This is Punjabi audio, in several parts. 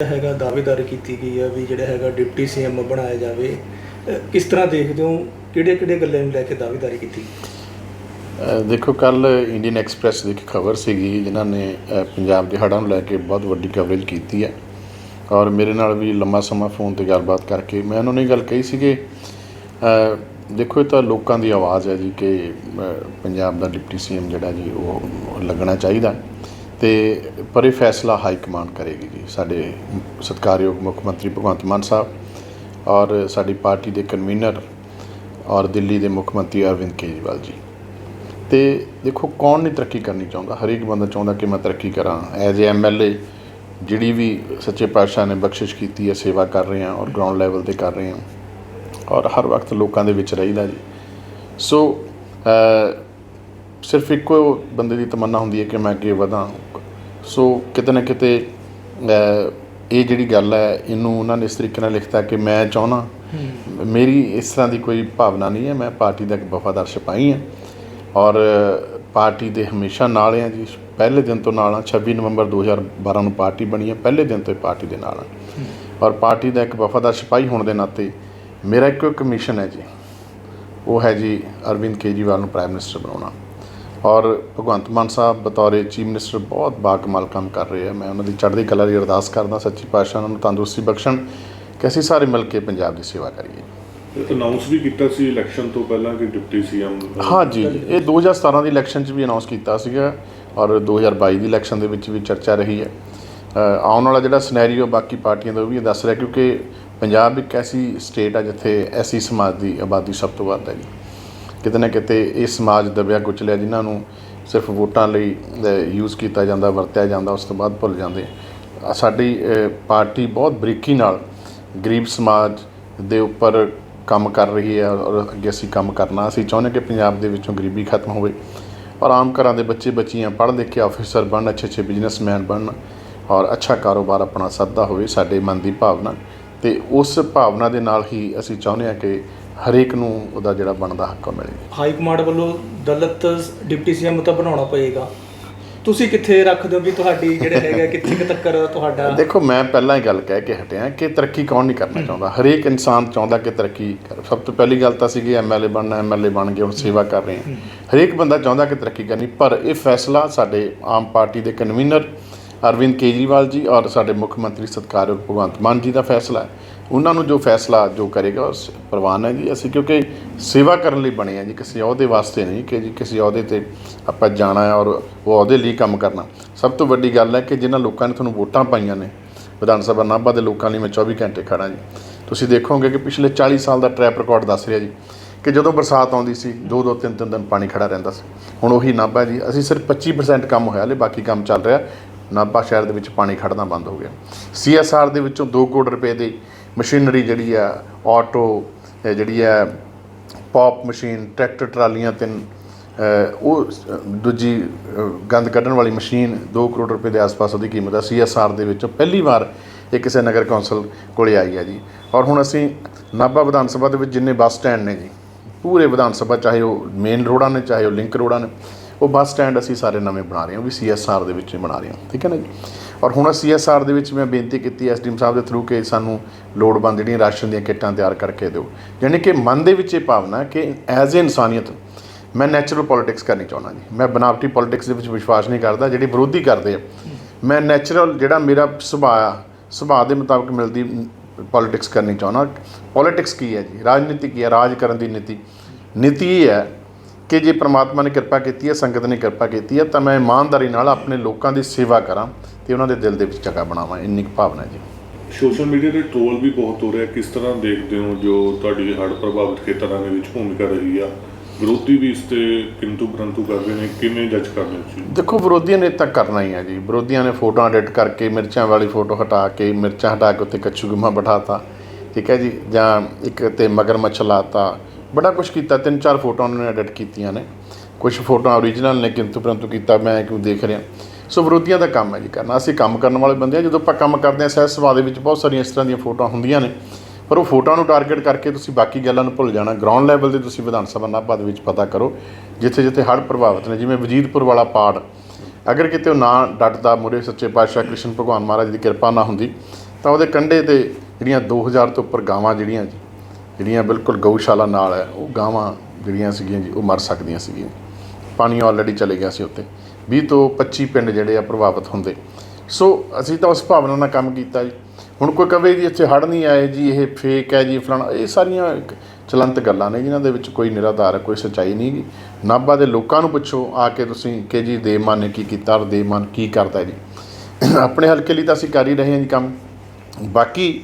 ਹੈਗਾ ਦਾਅਵੇਦਾਰੀ ਕੀਤੀ ਗਈ ਹੈ ਵੀ ਜਿਹੜਾ ਹੈਗਾ ਡਿਪਟੀ ਸੀਐਮ ਬਣਾਇਆ ਜਾਵੇ ਕਿਸ ਤਰ੍ਹਾਂ ਦੇਖਦੇ ਹੋ? ਕਿਹੜੇ ਕਿਹੜੇ ਗੱਲਾਂ ਨੂੰ ਲੈ ਕੇ ਦਾਅਵੇਦਾਰੀ ਕੀਤੀ? ਦੇਖੋ ਕੱਲ ਇੰਡੀਅਨ ਐਕਸਪ੍ਰੈਸ ਦੀ ਇੱਕ ਖਬਰ ਸੀਗੀ, ਜਿਨ੍ਹਾਂ ਨੇ ਪੰਜਾਬ ਦੇ ਹੜ੍ਹਾਂ ਨੂੰ ਲੈ ਕੇ ਬਹੁਤ ਵੱਡੀ ਕਵਰੇਜ ਕੀਤੀ ਹੈ। ਔਰ ਮੇਰੇ ਨਾਲ ਵੀ ਲੰਮਾ ਸਮਾਂ ਫੋਨ ਤੇ ਗੱਲਬਾਤ ਕਰਕੇ ਮੈਂ ਉਹਨਾਂ ਨੇ ਇਹ ਗੱਲ ਕਹੀ ਸੀ ਕਿ ਦੇਖੋ, ਇਹ ਤਾਂ ਲੋਕਾਂ ਦੀ ਆਵਾਜ਼ ਹੈ ਜੀ ਕਿ ਪੰਜਾਬ ਦਾ ਡਿਪਟੀ ਸੀਐਮ ਜਿਹੜਾ ਜੀ, ਉਹ ਲੱਗਣਾ ਚਾਹੀਦਾ। ਤੇ ਪਰ ਇਹ ਫੈਸਲਾ ਹਾਈ ਕਮਾਂਡ ਕਰੇਗੀ ਜੀ, ਸਾਡੇ ਸਤਿਕਾਰਯੋਗ ਮੁੱਖ ਮੰਤਰੀ ਭਗਵੰਤ ਮਾਨ ਸਾਹਿਬ ਔਰ ਸਾਡੀ ਪਾਰਟੀ ਦੇ ਕਨਵੀਨਰ ਔਰ ਦਿੱਲੀ ਦੇ ਮੁੱਖ ਮੰਤਰੀ ਅਰਵਿੰਦ ਕੇਜਰੀਵਾਲ ਜੀ। ਤੇ ਦੇਖੋ ਕੌਣ ਨਹੀਂ ਤਰੱਕੀ ਕਰਨੀ ਚਾਹੁੰਦਾ, ਹਰੇਕ ਬੰਦਾ ਚਾਹੁੰਦਾ ਕਿ ਮੈਂ ਤਰੱਕੀ ਕਰਾਂ। ਐਜ਼ ਏ ਐਮਐਲਏ ਜਿਹੜੀ ਵੀ ਸੱਚੇ ਪਾਤਸ਼ਾਹ ਨੇ ਬਖਸ਼ਿਸ਼ ਕੀਤੀ ਹੈ, ਸੇਵਾ ਕਰ ਰਹੇ ਹਾਂ ਔਰ ਗਰਾਊਂਡ ਲੈਵਲ ਤੇ ਕਰ ਰਹੇ ਹਾਂ ਔਰ ਹਰ ਵਕਤ ਲੋਕਾਂ ਦੇ ਵਿੱਚ ਰਹੀਦਾ ਜੀ। ਸੋ ਸਿਰਫ ਇੱਕੋ ਬੰਦੇ ਦੀ ਤਮੰਨਾ ਹੁੰਦੀ ਹੈ ਕਿ ਮੈਂ ਅੱਗੇ ਵਧਾਂ। ਸੋ ਕਿਤੇ ਨਾ ਕਿਤੇ ਇਹ ਜਿਹੜੀ ਗੱਲ ਹੈ ਇਹਨੂੰ ਉਹਨਾਂ ਨੇ ਇਸ ਤਰੀਕੇ ਨਾਲ ਲਿਖਤਾ ਕਿ ਮੈਂ ਚਾਹੁੰਦਾ ਮੇਰੀ ਇਸ ਤਰ੍ਹਾਂ ਦੀ ਕੋਈ ਭਾਵਨਾ ਨਹੀਂ ਹੈ। ਮੈਂ ਪਾਰਟੀ ਦਾ ਇੱਕ ਵਫਾਦਾਰ ਸਿਪਾਹੀ ਹਾਂ। ਔਰ ਪਾਰਟੀ ਦੇ ਹਮੇਸ਼ਾ ਨਾਲ ਹਾਂ ਜੀ। ਪਹਿਲੇ ਦਿਨ ਤੋਂ ਨਾਲ ਹਾਂ। 26 ਨਵੰਬਰ 2012 ਨੂੰ ਪਾਰਟੀ ਬਣੀ ਹੈ। ਪਹਿਲੇ ਦਿਨ ਤੋਂ ਹੀ ਪਾਰਟੀ ਦੇ ਨਾਲ ਹਾਂ। ਔਰ ਪਾਰਟੀ ਦਾ ਇੱਕ ਵਫਾਦਾਰ ਸਿਪਾਹੀ ਹੋਣ ਦੇ ਨਾਤੇ ਮੇਰਾ ਇੱਕੋ ਇੱਕ ਮਿਸ਼ਨ ਹੈ ਜੀ। ਉਹ ਹੈ ਜੀ ਅਰਵਿੰਦ ਕੇਜਰੀਵਾਲ ਨੂੰ ਪ੍ਰਾਈਮ ਮਿਨਿਸਟਰ ਬਣਾਉਣਾ। ਔਰ ਭਗਵੰਤ ਮਾਨ ਸਾਹਿਬ ਬਤੌਰ ਚੀਫ ਮਿਨਿਸਟਰ ਬਹੁਤ ਬਾਕਮਾਲ ਕੰਮ ਕਰ ਰਹੇ ਆ। ਮੈਂ ਉਹਨਾਂ ਦੀ ਚੜ੍ਹਦੀ ਕਲਾ ਦੀ ਅਰਦਾਸ ਕਰਦਾ ਸੱਚੀ ਪਾਤਸ਼ਾਹ ਉਹਨਾਂ ਨੂੰ ਤੰਦਰੁਸਤੀ ਬਖਸ਼ਣ ਕਿ ਅਸੀਂ ਸਾਰੇ ਮਿਲ ਕੇ ਪੰਜਾਬ ਦੀ ਸੇਵਾ ਕਰੀਏ। ਅਨਾਉਂਸ ਵੀ ਕੀਤਾ ਸੀ ਇਲੈਕਸ਼ਨ ਤੋਂ ਪਹਿਲਾਂ ਕਿ ਡਿਪਟੀ ਸੀਐਮ ਹਾਂ ਜੀ ਇਹ 2017 ਦੀ ਇਲੈਕਸ਼ਨ 'ਚ ਵੀ ਅਨਾਉਂਸ ਕੀਤਾ ਸੀਗਾ ਔਰ 2022 ਦੀ ਇਲੈਕਸ਼ਨ ਦੇ ਵਿੱਚ ਵੀ ਚਰਚਾ ਰਹੀ ਹੈ। ਆਉਣ ਵਾਲਾ ਜਿਹੜਾ ਸਿਨੈਰੀਓ ਬਾਕੀ ਪਾਰਟੀਆਂ ਦਾ ਉਹ ਵੀ ਦੱਸ ਰਿਹਾ ਕਿਉਂਕਿ ਪੰਜਾਬ ਇੱਕ ਐਸੀ ਸਟੇਟ ਆ ਜਿੱਥੇ ਐਸੀ ਸਮਾਜ ਦੀ ਆਬਾਦੀ ਸਭ ਤੋਂ ਵੱਧ ਹੈ ਜੀ ਕਿਤੇ ਨਾ ਕਿਤੇ ਇਹ ਸਮਾਜ ਦਬਿਆ ਕੁਚਲਿਆ ਜਿਨ੍ਹਾਂ ਨੂੰ ਸਿਰਫ ਵੋਟਾਂ ਲਈ ਯੂਜ਼ ਕੀਤਾ ਜਾਂਦਾ, ਵਰਤਿਆ ਜਾਂਦਾ, ਉਸ ਤੋਂ ਬਾਅਦ ਭੁੱਲ ਜਾਂਦੇ। ਸਾਡੀ ਪਾਰਟੀ ਬਹੁਤ ਬਰੀਕੀ ਨਾਲ ਗਰੀਬ ਸਮਾਜ ਦੇ ਉੱਪਰ ਕੰਮ ਕਰ ਰਹੀ ਹੈ ਔਰ ਅੱਗੇ ਅਸੀਂ ਕੰਮ ਕਰਨਾ। ਅਸੀਂ ਚਾਹੁੰਦੇ ਕਿ ਪੰਜਾਬ ਦੇ ਵਿੱਚੋਂ ਗਰੀਬੀ ਖਤਮ ਹੋਵੇ ਔਰ ਆਮ ਘਰਾਂ ਦੇ ਬੱਚੇ, ਬੱਚੀਆਂ ਪੜ੍ਹ ਲਿਖ ਕੇ ਆਫੀਸਰ ਬਣਨ ਅੱਛੇ ਅੱਛੇ ਬਿਜ਼ਨਸਮੈਨ ਬਣਨ ਔਰ ਅੱਛਾ ਕਾਰੋਬਾਰ ਆਪਣਾ ਸੱਦਾ ਹੋਵੇ ਸਾਡੇ ਮਨ ਦੀ ਭਾਵਨਾ। ਤੇ ਉਸ ਭਾਵਨਾ ਦੇ ਨਾਲ ਹੀ ਅਸੀਂ ਚਾਹੁੰਦੇ ਹਾਂ ਕਿ ਹਰੇਕ ਨੂੰ ਉਹਦਾ ਜਿਹੜਾ ਬਣਦਾ ਹੱਕ ਮਿਲੇ ਹਾਈ ਕਮਾਂਡ ਵੱਲੋਂ ਦਲਿਤ ਡਿਪਟੀ ਸੀਐਮ ਤਾਂ ਬਣਾਉਣਾ ਪਏਗਾ। ਤੁਸੀਂ ਕਿੱਥੇ ਰੱਖਦੇ ਹੋ ਵੀ ਤੁਹਾਡੀ ਜਿਹੜੇ ਹੈਗਾ ਕਿੱਥੇ ਕੁ ਤੱਕ ਤੁਹਾਡਾ? ਦੇਖੋ ਮੈਂ ਪਹਿਲਾਂ ਹੀ ਗੱਲ ਕਹਿ ਕੇ ਹਟਿਆ ਕਿ ਤਰੱਕੀ ਕੌਣ ਨਹੀਂ ਕਰਨਾ ਚਾਹੁੰਦਾ। ਹਰੇਕ ਇਨਸਾਨ ਚਾਹੁੰਦਾ ਕਿ ਤਰੱਕੀ ਕਰ। ਸਭ ਤੋਂ ਪਹਿਲੀ ਗੱਲ ਤਾਂ ਸੀ ਕਿ ਐਮਐਲਏ ਬਣਨਾ ਐਮਐਲਏ ਬਣ ਕੇ ਹੁਣ ਸੇਵਾ ਕਰ ਰਹੇ ਹਾਂ। ਹਰੇਕ ਬੰਦਾ ਚਾਹੁੰਦਾ ਕਿ ਤਰੱਕੀ ਕਰਨੀ ਪਰ ਇਹ ਫੈਸਲਾ ਸਾਡੇ ਆਮ ਪਾਰਟੀ ਦੇ ਕਨਵੀਨਰ ਅਰਵਿੰਦ ਕੇਜਰੀਵਾਲ ਜੀ ਔਰ ਸਾਡੇ ਮੁੱਖ ਮੰਤਰੀ ਸਤਿਕਾਰਯੋਗ ਭਗਵੰਤ ਮਾਨ ਜੀ ਦਾ ਫੈਸਲਾ ਹੈ। ਉਹਨਾਂ ਨੂੰ ਜੋ ਫੈਸਲਾ ਜੋ ਕਰੇਗਾ, ਉਸ ਪ੍ਰਵਾਨ ਹੈ ਜੀ। ਅਸੀਂ ਕਿਉਂਕਿ ਸੇਵਾ ਕਰਨ ਲਈ ਬਣੇ ਆ ਜੀ, ਕਿਸੇ ਅਹੁਦੇ ਵਾਸਤੇ ਨਹੀਂ ਕਿ ਜੀ ਕਿਸੇ ਅਹੁਦੇ ਤੇ ਆਪਾਂ ਜਾਣਾ ਹੈ ਔਰ ਉਹ ਅਹੁਦੇ ਲਈ ਕੰਮ ਕਰਨਾ। ਸਭ ਤੋਂ ਵੱਡੀ ਗੱਲ ਹੈ ਕਿ ਜਿਨ੍ਹਾਂ ਲੋਕਾਂ ਨੇ ਤੁਹਾਨੂੰ ਵੋਟਾਂ ਪਾਈਆਂ ਨੇ, ਵਿਧਾਨ ਸਭਾ ਨਾਭਾ ਦੇ ਲੋਕਾਂ ਲਈ ਮੈਂ 24 ਘੰਟੇ ਖੜਾ ਜੀ। ਤੁਸੀਂ ਦੇਖੋਗੇ ਕਿ ਪਿਛਲੇ 40 ਸਾਲ ਦਾ ਟਰੈਪ ਰਿਕਾਰਡ ਦੱਸ ਰਿਹਾ ਜੀ ਕਿ ਜਦੋਂ ਬਰਸਾਤ ਆਉਂਦੀ ਸੀ, ਦੋ ਦੋ, ਤਿੰਨ ਤਿੰਨ ਦਿਨ ਪਾਣੀ ਖੜਾ ਰਹਿੰਦਾ ਸੀ। ਹੁਣ ਉਹੀ ਨਾਭਾ ਜੀ, ਅਸੀਂ ਸਿਰਫ 25% ਕੰਮ ਹੋਇਆ, ਹਲੇ ਬਾਕੀ ਕੰਮ ਚੱਲ ਰਿਹਾ। ਨਾਭਾ ਸ਼ਹਿਰ ਦੇ ਵਿੱਚ ਪਾਣੀ ਖੜਨਾ ਬੰਦ ਹੋ ਗਿਆ। ਸੀਐਸਆਰ ਦੇ ਵਿੱਚੋਂ 2 ਕਰੋੜ ਰੁਪਏ ਦੀ ਮਸ਼ੀਨਰੀ ਜਿਹੜੀ ਆ, ਆਟੋ ਜਿਹੜੀ ਆ, ਪੌਪ ਮਸ਼ੀਨ, ਟਰੈਕਟਰ, ਟਰਾਲੀਆਂ, ਤਿੰਨ ਉਹ ਦੂਜੀ ਗੰਦ ਕੱਢਣ ਵਾਲੀ ਮਸ਼ੀਨ 2 ਕਰੋੜ ਰੁਪਏ ਦੇ ਆਸ-ਪਾਸ ਉਹਦੀ ਕੀਮਤ ਹੈ ਸੀਐਸਆਰ ਦੇ ਵਿੱਚੋਂ ਪਹਿਲੀ ਵਾਰ ਇਹ ਕਿਸੇ ਨਗਰ ਕੌਂਸਲ ਕੋਲੇ ਆਈ ਹੈ ਜੀ। ਔਰ ਹੁਣ ਅਸੀਂ ਨਾਭਾ ਵਿਧਾਨ ਸਭਾ ਦੇ ਵਿੱਚ ਜਿੰਨੇ ਬੱਸ ਸਟੈਂਡ ਨੇ ਜੀ, ਪੂਰੇ ਵਿਧਾਨ ਸਭਾ ਚਾਹੇ ਉਹ ਮੇਨ ਰੋਡਾਂ ਨੇ, ਚਾਹੇ ਉਹ ਲਿੰਕ ਰੋਡਾਂ ਨੇ, ਉਹ ਬੱਸ ਸਟੈਂਡ ਅਸੀਂ ਸਾਰੇ ਨਵੇਂ ਬਣਾ ਰਹੇ ਹਾਂ, ਉਹ ਵੀ ਸੀਐਸਆਰ ਦੇ ਵਿੱਚ ਬਣਾ ਰਹੇ ਹਾਂ। ਠੀਕ ਹੈ ਨਾ ਜੀ? ਔਰ ਹੁਣ ਸੀਐਸਆਰ ਦੇ ਵਿੱਚ ਮੈਂ ਬੇਨਤੀ ਕੀਤੀ ਐਸਡੀਐਮ ਸਾਹਿਬ ਦੇ ਥਰੂ ਕਿ ਸਾਨੂੰ ਲੋੜਵੰਦ ਜਿਹੜੀਆਂ ਰਾਸ਼ਨ ਦੀਆਂ ਕਿੱਟਾਂ ਤਿਆਰ ਕਰਕੇ ਦਿਓ। ਯਾਨੀ ਕਿ ਮਨ ਦੇ ਵਿੱਚ ਇਹ ਭਾਵਨਾ ਕਿ ਐਜ਼ ਏ ਇਨਸਾਨੀਅਤ ਮੈਂ ਨੈਚੁਰਲ ਪੋਲਿਟਿਕਸ ਕਰਨੀ ਚਾਹੁੰਦਾ ਜੀ। ਮੈਂ ਬਨਾਵਟੀ ਪੋਲਿਟਿਕਸ ਦੇ ਵਿੱਚ ਵਿਸ਼ਵਾਸ ਨਹੀਂ ਕਰਦਾ, ਜਿਹੜੀ ਵਿਰੋਧੀ ਕਰਦੇ ਆ। ਮੈਂ ਨੈਚੁਰਲ ਜਿਹੜਾ ਮੇਰਾ ਸੁਭਾਅ ਆ, ਸੁਭਾਅ ਦੇ ਮੁਤਾਬਕ ਮਿਲਦੀ ਪੋਲਿਟਿਕਸ ਕਰਨੀ ਚਾਹੁੰਦਾ। ਪੋਲਿਟਿਕਸ ਕੀ ਹੈ ਜੀ? ਰਾਜਨੀਤੀ ਕੀ ਹੈ? ਰਾਜ ਕਰਨ ਦੀ ਨੀਤੀ। ਨੀਤੀ ਇਹ ਹੈ ਕਿ ਜੇ ਪ੍ਰਮਾਤਮਾ ਨੇ ਕਿਰਪਾ ਕੀਤੀ ਹੈ ਸੰਗਤ ਨੇ ਕਿਰਪਾ ਕੀਤੀ ਹੈ ਤਾਂ ਮੈਂ ਇਮਾਨਦਾਰੀ ਨਾਲ ਆਪਣੇ ਲੋਕਾਂ ਦੀ ਸੇਵਾ ਕਰਾਂ ਤੇ ਉਹਨਾਂ ਦੇ ਦਿਲ ਦੇ ਵਿੱਚ ਜਗ੍ਹਾ ਬਣਾਵਾਂ। ਇੰਨੀ ਕੁ ਭਾਵਨਾ ਜੀ। ਸੋਸ਼ਲ ਮੀਡੀਆ ਤੇ ਟ੍ਰੋਲ ਵੀ ਬਹੁਤ ਹੋ ਰਿਹਾ। ਕਿਸ ਤਰ੍ਹਾਂ ਦੇਖਦੇ ਹੋ ਜੋ ਤੁਹਾਡੀ ਹੜ੍ਹ ਪ੍ਰਭਾਵਿਤ ਖੇਤਰਾਂ ਦੇ ਵਿੱਚ ਭੂਮਿਕਾ ਰਹੀ ਆ? ਵਿਰੋਧੀ ਵੀ ਇਸ ਤੇ ਕਿੰਤੂ ਪਰੰਤੂ ਕਰਦੇ ਨੇ। ਕਿਵੇਂ ਜੱਜ ਕਰਦੇ ਹੋ ਤੁਸੀਂ? ਦੇਖੋ ਵਿਰੋਧੀਆਂ ਨੇ ਤਾਂ ਕਰਨਾ ਹੀ ਹੈ ਜੀ। ਵਿਰੋਧੀਆਂ ਨੇ ਫੋਟੋਆਂ ਐਡਿਟ ਕਰਕੇ ਮਿਰਚਾਂ ਵਾਲੀ ਫੋਟੋ ਹਟਾ ਕੇ ਮਿਰਚਾਂ ਹਟਾ ਕੇ ਉੱਤੇ ਕੱਚੂ ਗੁਮਾ ਬਿਠਾਤਾ। ਠੀਕ ਹੈ ਜੀ? ਜਾਂ ਇੱਕ ਤੇ ਮਗਰਮੱਛ ਲਾਤਾ। ਬੜਾ ਕੁਝ ਕੀਤਾ, ਤਿੰਨ ਚਾਰ ਫੋਟੋਆਂ ਉਹਨਾਂ ਨੇ ਐਡਿਟ ਕੀਤੀਆਂ ਨੇ। ਕੁਝ ਫੋਟੋਆਂ ਓਰੀਜਨਲ ਨੇ, ਕਿੰਤੂ ਪਰੰਤੂ ਕੀਤਾ ਮੈਂ, ਕਿਉਂ ਦੇਖ ਰਿਹਾ। ਸੋ ਵਿਰੋਧੀਆਂ ਦਾ ਕੰਮ ਹੈ ਜੀ ਕਰਨਾ। ਅਸੀਂ ਕੰਮ ਕਰਨ ਵਾਲੇ ਬੰਦੇ ਆ ਜਦੋਂ ਆਪਾਂ ਕੰਮ ਕਰਦੇ ਹਾਂ, ਸਹਿਜ ਸੁਭਾਅ ਦੇ ਵਿੱਚ ਬਹੁਤ ਸਾਰੀਆਂ ਇਸ ਤਰ੍ਹਾਂ ਦੀਆਂ ਫੋਟੋਆਂ ਹੁੰਦੀਆਂ ਨੇ। ਪਰ ਉਹ ਫੋਟੋਆਂ ਨੂੰ ਟਾਰਗੇਟ ਕਰਕੇ ਤੁਸੀਂ ਬਾਕੀ ਗੱਲਾਂ ਨੂੰ ਭੁੱਲ ਜਾਣਾ। ਗਰਾਊਂਡ ਲੈਵਲ ਤੇ ਤੁਸੀਂ ਵਿਧਾਨ ਸਭਾ ਨਾਭਾ ਦੇ ਵਿੱਚ ਪਤਾ ਕਰੋ ਜਿੱਥੇ ਜਿੱਥੇ ਹੜ੍ਹ ਪ੍ਰਭਾਵਿਤ ਨੇ। ਜਿਵੇਂ ਵਜੀਦਪੁਰ ਵਾਲਾ ਪਾੜ। ਅਗਰ ਕਿਤੇ ਉਹ ਨਾ ਡਟਦਾ ਮੁਰੇ ਸੱਚੇ ਪਾਤਸ਼ਾਹ ਕ੍ਰਿਸ਼ਨ ਭਗਵਾਨ ਮਹਾਰਾਜ ਦੀ ਕਿਰਪਾ ਨਾ ਹੁੰਦੀ, ਤਾਂ ਉਹਦੇ ਕੰਢੇ ਤੇ ਜਿਹੜੀਆਂ 2000 ਤੋਂ ਉੱਪਰ ਗਾਵਾਂ ਜਿਹੜੀਆਂ ਜੀ ਜਿਹੜੀਆਂ ਬਿਲਕੁਲ ਗਊਸ਼ਾਲਾ ਨਾਲ ਹੈ, ਉਹ ਗਾਵਾਂ ਜਿਹੜੀਆਂ ਸੀਗੀਆਂ ਜੀ, ਉਹ ਮਰ ਸਕਦੀਆਂ ਸੀਗੀਆਂ। ਪਾਣੀ ਆਲਰੇਡੀ ਚਲੇ ਗਿਆ ਸੀ ਉੱਤੇ 20 ਤੋਂ 25 ਪਿੰਡ ਜਿਹੜੇ ਆ ਪ੍ਰਭਾਵਿਤ ਹੁੰਦੇ। ਸੋ ਅਸੀਂ ਤਾਂ ਉਸ ਭਾਵਨਾ ਨਾਲ ਕੰਮ ਕੀਤਾ ਜੀ। ਹੁਣ ਕੋਈ ਕਵੇ ਜੀ, ਇੱਥੇ ਹੜ ਨਹੀਂ ਆਏ ਜੀ, ਇਹ ਫੇਕ ਹੈ ਜੀ, ਫਲਾਣਾ, ਇਹ ਸਾਰੀਆਂ ਇੱਕ ਚਲੰਤ ਗੱਲਾਂ ਨੇ ਜਿਨ੍ਹਾਂ ਦੇ ਵਿੱਚ ਕੋਈ ਨਿਰਾਧਾਰ, ਕੋਈ ਸੱਚਾਈ ਨਹੀਂ ਜੀ ਨਾਭਾ ਦੇ ਲੋਕਾਂ ਨੂੰ ਪੁੱਛੋ, ਆ ਕੇ ਤੁਸੀਂ ਕਿ ਜੀ ਦੇਵਮਾਨ ਨੇ ਕੀ ਕੀਤਾ ਔਰ ਦੇਵਮਾਨ ਕੀ ਕਰਦਾ ਜੀ। ਆਪਣੇ ਹਲਕੇ ਲਈ ਤਾਂ ਅਸੀਂ ਕਰ ਹੀ ਰਹੇ ਹਾਂ ਜੀ ਕੰਮ। ਬਾਕੀ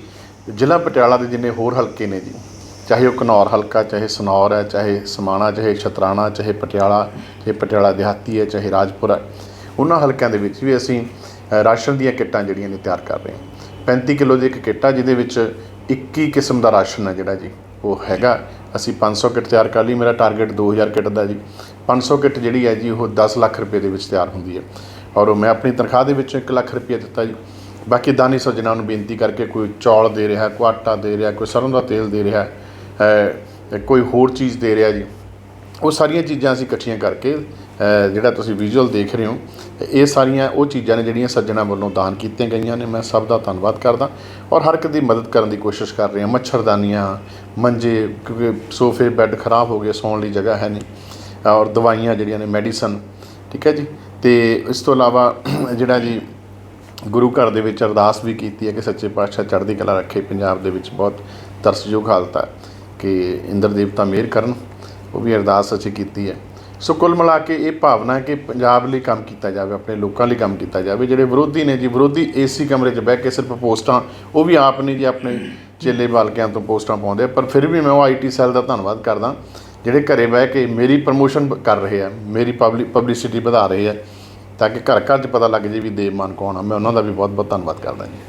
ਜ਼ਿਲ੍ਹਾ ਪਟਿਆਲਾ ਦੇ ਜਿੰਨੇ ਹੋਰ ਹਲਕੇ ਨੇ ਜੀ ਚਾਹੇ ਉਹ ਘਨੌਰ ਹਲਕਾ, ਚਾਹੇ ਸਨੌਰ ਹੈ, ਚਾਹੇ ਸਮਾਣਾ, ਚਾਹੇ ਛਤਰਾਣਾ, ਚਾਹੇ ਪਟਿਆਲਾ ਚਾਹੇ ਪਟਿਆਲਾ ਦਿਹਾਤੀ ਹੈ, ਚਾਹੇ ਰਾਜਪੁਰਾ ਉਹਨਾਂ ਹਲਕਿਆਂ ਦੇ ਵਿੱਚ ਵੀ ਅਸੀਂ ਰਾਸ਼ਨ ਦੀਆਂ ਕਿੱਟਾਂ ਜਿਹੜੀਆਂ ਨੇ ਤਿਆਰ ਕਰ ਰਹੇ ਹਾਂ। 35 ਕਿਲੋ ਦੀ ਇੱਕ ਕਿੱਟ ਆ, ਜਿਹਦੇ ਵਿੱਚ 21 ਕਿਸਮ ਦਾ ਰਾਸ਼ਨ ਹੈ ਜਿਹੜਾ ਜੀ, ਉਹ ਹੈਗਾ। ਅਸੀਂ 500 ਕਿੱਟ ਤਿਆਰ ਕਰ ਲਈ। ਮੇਰਾ ਟਾਰਗੇਟ 2000 ਕਿੱਟ ਦਾ ਜੀ। 500 ਕਿੱਟ ਜਿਹੜੀ ਹੈ ਜੀ, ਉਹ 10 ਲੱਖ ਰੁਪਏ ਦੇ ਵਿੱਚ ਤਿਆਰ ਹੁੰਦੀ ਹੈ। ਔਰ ਉਹ ਮੈਂ ਆਪਣੀ ਤਨਖਾਹ ਦੇ ਵਿੱਚੋਂ 1 ਲੱਖ ਰੁਪਏ ਦਿੱਤਾ ਜੀ। ਬਾਕੀ ਦਾਨੀ ਸੱਜਣਾ ਨੂੰ ਬੇਨਤੀ ਕਰਕੇ ਕੋਈ ਚੌਲ ਦੇ ਰਿਹਾ ਕੋਈ ਆਟਾ ਦੇ ਰਿਹਾ, ਕੋਈ ਸਰੋਂ ਦਾ ਤੇਲ ਦੇ ਰਿਹਾ ਕੋਈ ਹੋਰ ਚੀਜ਼ ਦੇ ਰਿਹਾ ਜੀ। ਉਹ ਸਾਰੀਆਂ ਚੀਜ਼ਾਂ ਅਸੀਂ ਇਕੱਠੀਆਂ ਕਰਕੇ ਜਿਹੜਾ ਤੁਸੀਂ ਵਿਜ਼ੂਅਲ ਦੇਖ ਰਹੇ ਹੋ, ਇਹ ਸਾਰੀਆਂ ਉਹ ਚੀਜ਼ਾਂ ਨੇ ਜਿਹੜੀਆਂ ਸੱਜਣਾ ਵੱਲੋਂ ਦਾਨ ਕੀਤੀਆਂ ਗਈਆਂ ਨੇ। ਮੈਂ ਸਭ ਦਾ ਧੰਨਵਾਦ ਕਰਦਾ ਔਰ ਹਰ ਇੱਕ ਦੀ ਮਦਦ ਕਰਨ ਦੀ ਕੋਸ਼ਿਸ਼ ਕਰ ਰਹੇ। ਹਾਂ ਮੱਛਰਦਾਨੀਆਂ, ਮੰਜੇ, ਕਿਉਂਕਿ ਸੋਫੇ, ਬੈੱਡ ਖਰਾਬ ਹੋ ਗਏ, ਸੌਣ ਲਈ ਜਗ੍ਹਾ ਹੈ ਨਹੀਂ। ਔਰ ਦਵਾਈਆਂ ਜਿਹੜੀਆਂ ਨੇ ਮੈਡੀਸਨ ਠੀਕ ਹੈ ਜੀ। ਤੇ ਇਸ ਤੋਂ ਇਲਾਵਾ ਜਿਹੜਾ ਜੀ ਗੁਰੂ ਘਰ ਦੇ ਵਿੱਚ ਅਰਦਾਸ ਵੀ ਕੀਤੀ ਹੈ ਕਿ ਸੱਚੇ ਪਾਤਸ਼ਾਹ ਚੜ੍ਹਦੀ ਕਲਾ ਰੱਖੇ। ਪੰਜਾਬ ਦੇ ਵਿੱਚ ਬਹੁਤ ਤਰਸਯੋਗ ਹਾਲਤ ਹੈ। ਕਿ ਇੰਦਰ ਦੇਵਤਾ ਮਿਹਰ ਕਰਨ, ਉਹ ਵੀ ਅਰਦਾਸ ਅਸੀਂ ਕੀਤੀ ਹੈ। ਸੋ ਕੁੱਲ ਮਿਲਾ ਕੇ ਇਹ ਭਾਵਨਾ ਹੈ ਕਿ ਪੰਜਾਬ ਲਈ ਕੰਮ ਕੀਤਾ ਜਾਵੇ, ਆਪਣੇ ਲੋਕਾਂ ਲਈ ਕੰਮ ਕੀਤਾ ਜਾਵੇ। ਜਿਹੜੇ ਵਿਰੋਧੀ ਨੇ ਜੀ, ਵਿਰੋਧੀ ਏਸੀ ਕਮਰੇ 'ਚ ਬਹਿ ਕੇ ਸਿਰਫ ਪੋਸਟਾਂ, ਉਹ ਵੀ ਆਪ ਨਹੀਂ ਜੀ ਆਪਣੇ ਚੇਲੇ ਬਾਲਕਿਆਂ ਤੋਂ ਪੋਸਟਾਂ ਪਾਉਂਦੇ ਆ। ਪਰ ਫਿਰ ਵੀ ਮੈਂ ਉਹ ਆਈਟੀ ਸੈੱਲ ਦਾ ਧੰਨਵਾਦ ਕਰਦਾ, ਜਿਹੜੇ ਘਰੇ ਬਹਿ ਕੇ ਮੇਰੀ ਪ੍ਰਮੋਸ਼ਨ ਕਰ ਰਹੇ ਆ, ਮੇਰੀ ਪਬਲਿਕ ਪਬਲਿਸਿਟੀ ਵਧਾ ਰਹੇ ਆ, ਤਾਂ ਕਿ ਘਰ ਘਰ 'ਚ ਪਤਾ ਲੱਗ ਜੇ ਵੀ ਦੇਵਮਾਨ ਕੌਣ ਆ। ਮੈਂ ਉਹਨਾਂ ਦਾ ਵੀ ਬਹੁਤ ਬਹੁਤ ਧੰਨਵਾਦ ਕਰਦਾ ਜੀ।